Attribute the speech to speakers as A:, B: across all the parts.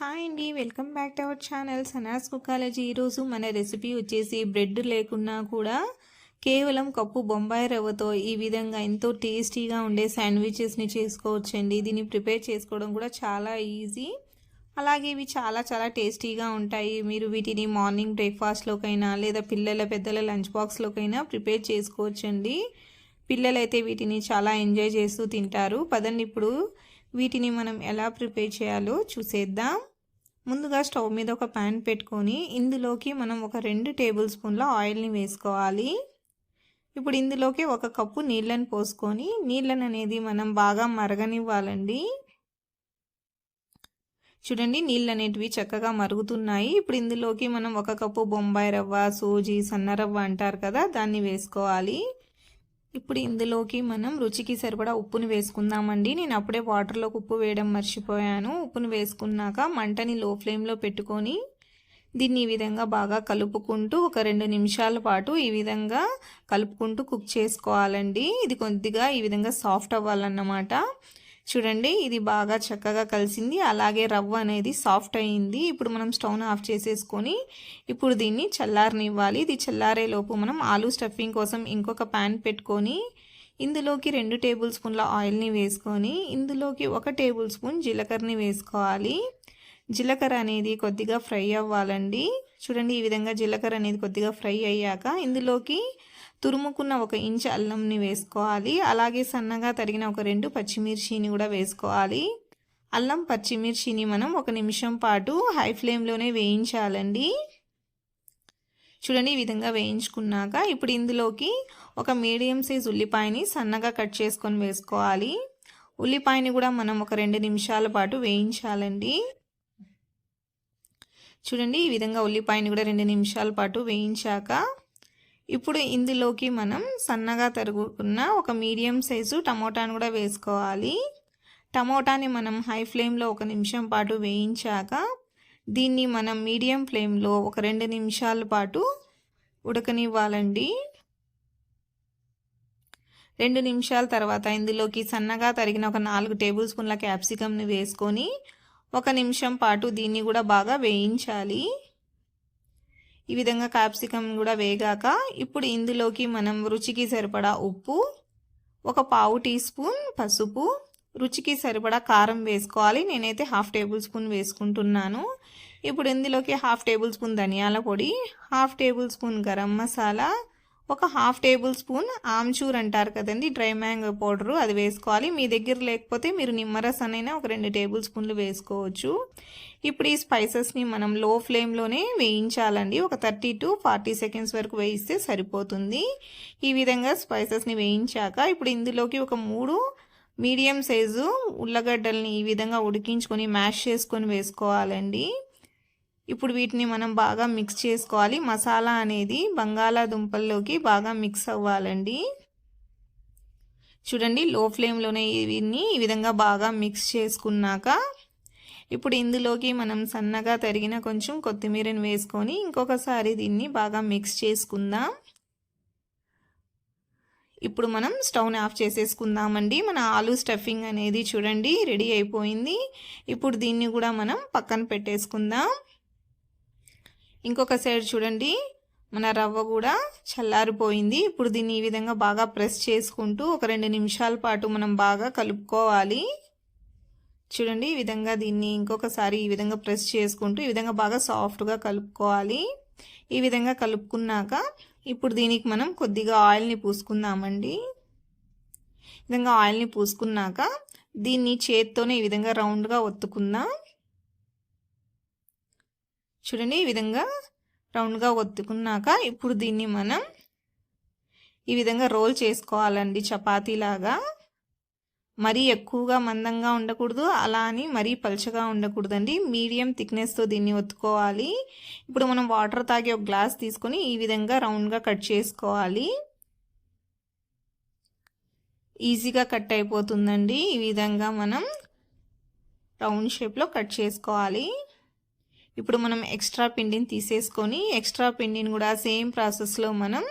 A: Hi అండి welcome back to our channel Sana's cookology. ఈరోజు మన రెసిపీ వచ్చేసి బ్రెడ్ లేకున్నా కూడా కేవలం కప్పు బొంబాయి రవ్వతో ఈ విధంగా ఎంతో టేస్టీగా ఉండే శాండ్విచెస్ని చేసుకోవచ్చండి. దీన్ని ప్రిపేర్ చేసుకోవడం కూడా చాలా ఈజీ. అలాగే ఇవి చాలా చాలా టేస్టీగా ఉంటాయి. మీరు వీటిని మార్నింగ్ బ్రేక్ఫాస్ట్లోకైనా లేదా పిల్లల పెద్దల లంచ్ బాక్స్లోకైనా ప్రిపేర్ చేసుకోవచ్చండి. పిల్లలైతే వీటిని చాలా ఎంజాయ్ చేస్తూ తింటారు. పదండి ఇప్పుడు వీటిని మనం ఎలా ప్రిపేర్ చేయాలో చూసేద్దాం. ముందుగా స్టవ్ మీద ఒక ప్యాన్ పెట్టుకొని ఇందులోకి మనం ఒక రెండు టేబుల్ స్పూన్ల ఆయిల్ని వేసుకోవాలి. ఇప్పుడు ఇందులోకి ఒక కప్పు నీళ్ళని పోసుకొని నీళ్ళని అనేది మనం బాగా మరగనివ్వాలండి. చూడండి నీళ్ళు అనేటివి చక్కగా మరుగుతున్నాయి. ఇప్పుడు ఇందులోకి మనం ఒక కప్పు బొంబాయి రవ్వ సూజీ సన్న రవ్వ అంటారు కదా దాన్ని వేసుకోవాలి. ఇప్పుడు ఇందులోకి మనం రుచికి సరిపడా ఉప్పుని వేసుకుందామండి. నేను అప్పుడే వాటర్లోకి ఉప్పు వేయడం మర్చిపోయాను. ఉప్పుని వేసుకున్నాక మంటని లో ఫ్లేమ్లో పెట్టుకొని దీన్ని ఈ విధంగా బాగా కలుపుకుంటూ ఒక రెండు నిమిషాల పాటు ఈ విధంగా కలుపుకుంటూ కుక్ చేసుకోవాలండి. ఇది కొద్దిగా ఈ విధంగా సాఫ్ట్ అవ్వాలన్నమాట. చూడండి ఇది బాగా చక్కగా కలిసింది. అలాగే రవ్వ అనేది సాఫ్ట్ అయింది. ఇప్పుడు మనం స్టవ్ను ఆఫ్ చేసేసుకొని ఇప్పుడు దీన్ని చల్లారనివ్వాలి. ఇది చల్లారే లోపు మనం ఆలూ స్టఫింగ్ కోసం ఇంకొక ప్యాన్ పెట్టుకొని ఇందులోకి రెండు టేబుల్ స్పూన్ల ఆయిల్ని వేసుకొని ఇందులోకి ఒక టేబుల్ స్పూన్ జీలకర్రని వేసుకోవాలి. జీలకర్ర అనేది కొద్దిగా ఫ్రై అవ్వాలండి. చూడండి ఈ విధంగా జీలకర్ర అనేది కొద్దిగా ఫ్రై అయ్యాక ఇందులోకి తురుముకున్న ఒక ఇంచ్ అల్లంని వేసుకోవాలి. అలాగే సన్నగా తరిగిన ఒక రెండు పచ్చిమిర్చిని కూడా వేసుకోవాలి. అల్లం పచ్చిమిర్చిని మనం ఒక నిమిషం పాటు హై ఫ్లేమ్లోనే వేయించాలండి. చూడండి ఈ విధంగా వేయించుకున్నాక ఇప్పుడు ఇందులోకి ఒక మీడియం సైజ్ ఉల్లిపాయని సన్నగా కట్ చేసుకొని వేసుకోవాలి. ఉల్లిపాయని కూడా మనం ఒక రెండు నిమిషాల పాటు వేయించాలండి. చూడండి ఈ విధంగా ఉల్లిపాయని కూడా రెండు నిమిషాల పాటు వేయించాక ఇప్పుడు ఇందులోకి మనం సన్నగా తరుగుకున్న ఒక మీడియం సైజు టమోటాను కూడా వేసుకోవాలి. టమోటాని మనం హై ఫ్లేమ్లో ఒక నిమిషం పాటు వేయించాక దీన్ని మనం మీడియం ఫ్లేమ్లో ఒక రెండు నిమిషాల పాటు ఉడకనివ్వాలండి. రెండు నిమిషాల తర్వాత ఇందులోకి సన్నగా తరిగిన ఒక నాలుగు టేబుల్ స్పూన్ల క్యాప్సికమ్ని వేసుకొని ఒక నిమిషం పాటు దీన్ని కూడా బాగా వేయించాలి. ఈ విధంగా క్యాప్సికమ్ కూడా వేగాక ఇప్పుడు ఇందులోకి మనం రుచికి సరిపడా ఉప్పు ఒక పావు టీ స్పూన్ పసుపు రుచికి సరిపడా కారం వేసుకోవాలి. నేనైతే హాఫ్ టేబుల్ స్పూన్ వేసుకుంటున్నాను. ఇప్పుడు ఇందులోకి హాఫ్ టేబుల్ స్పూన్ ధనియాల పొడి half table spoon garam masala ఒక హాఫ్ టేబుల్ స్పూన్ ఆమ్చూర్ అంటారు కదండి డ్రై మ్యాంగో పౌడరు అది వేసుకోవాలి. మీ దగ్గర లేకపోతే మీరు నిమ్మరసం అయినా ఒక రెండు టేబుల్ స్పూన్లు వేసుకోవచ్చు. ఇప్పుడు ఈ స్పైసెస్ని మనం లో ఫ్లేమ్లోనే వేయించాలండి. ఒక థర్టీ టు ఫార్టీ సెకండ్స్ వరకు వేయిస్తే సరిపోతుంది. ఈ విధంగా స్పైసెస్ని వేయించాక ఇప్పుడు ఇందులోకి ఒక మూడు మీడియం సైజు ఉల్లగడ్డల్ని ఈ విధంగా ఉడికించుకొని మ్యాష్ చేసుకొని వేసుకోవాలండి. ఇప్పుడు వీటిని మనం బాగా మిక్స్ చేసుకోవాలి. మసాలా అనేది బంగాళాదుంపల్లోకి బాగా మిక్స్ అవ్వాలండి. చూడండి లో ఫ్లేమ్లోనే ఇవన్నీ ఈ విధంగా బాగా మిక్స్ చేసుకున్నాక ఇప్పుడు ఇందులోకి మనం సన్నగా తరిగిన కొంచెం కొత్తిమీరని వేసుకొని ఇంకొకసారి దీన్ని బాగా మిక్స్ చేసుకుందాం. ఇప్పుడు మనం స్టవ్ని ఆఫ్ చేసేసుకుందామండి. మన ఆలు స్టఫింగ్ అనేది చూడండి రెడీ అయిపోయింది. ఇప్పుడు దీన్ని కూడా మనం పక్కన పెట్టేసుకుందాం. ఇంకొక సైడ్ చూడండి. మన రవ్వ కూడా చల్లారిపోయింది. ఇప్పుడు దీన్ని ఈ విధంగా బాగా ప్రెస్ చేసుకుంటూ ఒక రెండు నిమిషాల పాటు మనం బాగా కలుపుకోవాలి. చూడండి ఈ విధంగా దీన్ని ఇంకొకసారి ఈ విధంగా ప్రెస్ చేసుకుంటూ ఈ విధంగా బాగా సాఫ్ట్గా కలుపుకోవాలి. ఈ విధంగా కలుపుకున్నాక ఇప్పుడు దీనికి మనం కొద్దిగా ఆయిల్ని పూసుకుందామండి. ఈ విధంగా ఆయిల్ని పూసుకున్నాక దీన్ని చేత్తోనే ఈ విధంగా రౌండ్గా ఒత్తుకుందాం. చూడండి ఈ విధంగా రౌండ్గా ఒత్తుకున్నాక ఇప్పుడు దీన్ని మనం ఈ విధంగా రోల్ చేసుకోవాలండి చపాతీలాగా. మరీ ఎక్కువగా మందంగా ఉండకూడదు అలా అని మరీ పలుచగా ఉండకూడదండి. మీడియం థిక్నెస్తో దీన్ని ఒత్తుకోవాలి. ఇప్పుడు మనం వాటర్ తాగి ఒక గ్లాస్ తీసుకొని ఈ విధంగా రౌండ్గా కట్ చేసుకోవాలి. ఈజీగా కట్ అయిపోతుందండి. ఈ విధంగా మనం రౌండ్ షేప్లో కట్ చేసుకోవాలి. ఇప్పుడు మనం ఎక్స్ట్రా పిండిని తీసేసుకొని ఎక్స్ట్రా పిండిని కూడా సేమ్ ప్రాసెస్లో మనం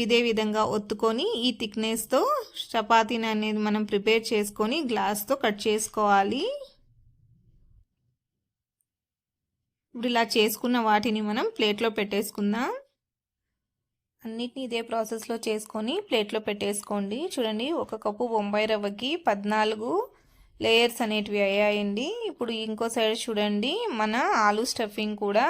A: ఇదే విధంగా ఒత్తుకొని ఈ థిక్నెస్తో చపాతీని అనేది మనం ప్రిపేర్ చేసుకొని గ్లాస్తో కట్ చేసుకోవాలి. ఇప్పుడు ఇలా చేసుకున్న వాటిని మనం ప్లేట్లో పెట్టేసుకుందాం. అన్నిటిని ఇదే ప్రాసెస్లో చేసుకొని ప్లేట్లో పెట్టేసుకోండి. చూడండి ఒక కప్పు బొంబాయి రవ్వకి పద్నాలుగు లేయర్స్ అనేటివి అయ్యాయండి ఇప్పుడు ఇంకో సైడ్ చూడండి. మన ఆలు స్టఫింగ్ కూడా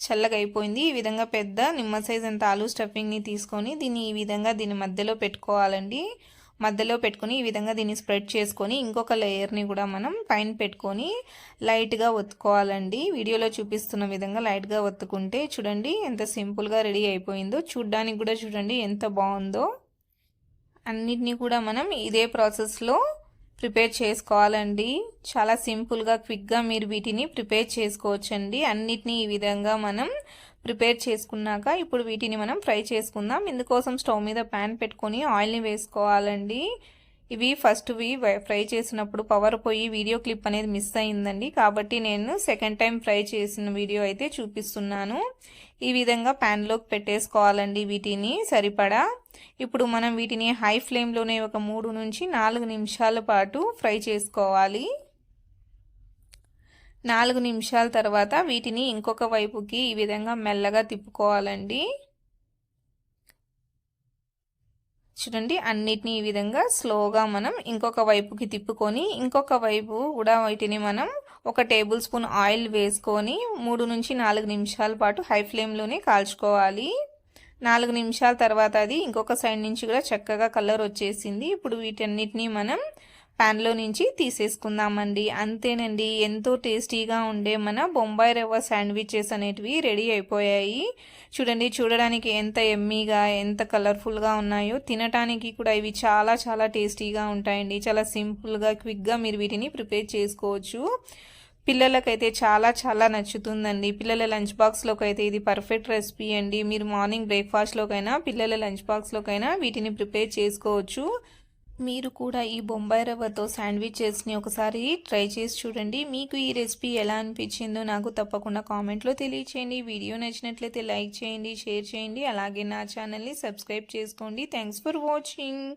A: చల్లగా అయిపోయింది. ఈ విధంగా పెద్ద నిమ్మ సైజ్ అంత ఆలు స్టఫింగ్ని తీసుకొని దీన్ని ఈ విధంగా దీని మధ్యలో పెట్టుకోవాలండి. మధ్యలో పెట్టుకొని ఈ విధంగా దీన్ని స్ప్రెడ్ చేసుకొని ఇంకొక లేయర్ని కూడా మనం పైన పెట్టుకొని లైట్గా ఒత్తుకోవాలండి. వీడియోలో చూపిస్తున్న విధంగా లైట్గా ఒత్తుకుంటే చూడండి ఎంత సింపుల్గా రెడీ అయిపోయిందో. చూడ్డానికి కూడా చూడండి ఎంత బాగుందో. అన్నిటినీ కూడా మనం ఇదే ప్రాసెస్లో ప్రిపేర్ చేసుకోవాలండి. చాలా సింపుల్గా క్విక్గా మీరు వీటిని ప్రిపేర్ చేసుకోవచ్చండి. అన్నిటినీ ఈ విధంగా మనం ప్రిపేర్ చేసుకున్నాక ఇప్పుడు వీటిని మనం ఫ్రై చేసుకుందాం. ఇందుకోసం స్టవ్ మీద ప్యాన్ పెట్టుకొని ఆయిల్ని వేసుకోవాలండి. ఇవి ఫస్ట్వి ఫ్రై చేసినప్పుడు పవర్ పోయి వీడియో క్లిప్ అనేది మిస్ అయిందండి. కాబట్టి నేను సెకండ్ టైం ఫ్రై చేసిన వీడియో అయితే చూపిస్తున్నాను. ఈ విధంగా ప్యాన్లోకి పెట్టేసుకోవాలండి వీటిని సరిపడా. ఇప్పుడు మనం వీటిని హై ఫ్లేమ్లోనే ఒక మూడు నుంచి నాలుగు నిమిషాల పాటు ఫ్రై చేసుకోవాలి. నాలుగు నిమిషాల తర్వాత వీటిని ఇంకొక వైపుకి ఈ విధంగా మెల్లగా తిప్పుకోవాలండి. చూడండి అన్నిటిని ఈ విధంగా స్లోగా మనం ఇంకొక వైపుకి తిప్పుకొని ఇంకొక వైపు కూడా వీటిని మనం ఒక టేబుల్ స్పూన్ ఆయిల్ వేసుకొని మూడు నుంచి నాలుగు నిమిషాల పాటు హై ఫ్లేమ్లోనే కాల్చుకోవాలి. నాలుగు నిమిషాల తర్వాత అది ఇంకొక సైడ్ నుంచి కూడా చక్కగా కలర్ వచ్చేసింది. ఇప్పుడు వీటన్నిటిని మనం ప్యాన్లో నుంచి తీసేసుకుందామండి. అంతేనండి ఎంతో టేస్టీగా ఉండే మన బొంబాయి రవ్వ శాండ్విచెస్ అనేటివి రెడీ అయిపోయాయి. చూడండి చూడడానికి ఎంత ఎమ్మీగా ఎంత కలర్ఫుల్గా ఉన్నాయో. తినటానికి కూడా ఇవి చాలా చాలా టేస్టీగా ఉంటాయండి. చాలా సింపుల్గా క్విక్గా మీరు వీటిని ప్రిపేర్ చేసుకోవచ్చు. పిల్లలకైతే చాలా చాలా నచ్చుతుందండి. పిల్లల లంచ్ బాక్స్లోకి అయితే ఇది పర్ఫెక్ట్ రెసిపీ అండి. మీరు మార్నింగ్ బ్రేక్ఫాస్ట్లోకైనా పిల్లల లంచ్ బాక్స్లోకైనా వీటిని ప్రిపేర్ చేసుకోవచ్చు. మీరు కూడా ఈ బొంబాయి రవ్వతో శాండ్విచెస్ని ఒకసారి ట్రై చేసి చూడండి. మీకు ఈ రెసిపీ ఎలా అనిపించిందో నాకు తప్పకుండా కామెంట్లో తెలియచేయండి. వీడియో నచ్చినట్లయితే లైక్ చేయండి షేర్ చేయండి. అలాగే నా ఛానల్ని సబ్స్క్రైబ్ చేసుకోండి. Thanks for watching.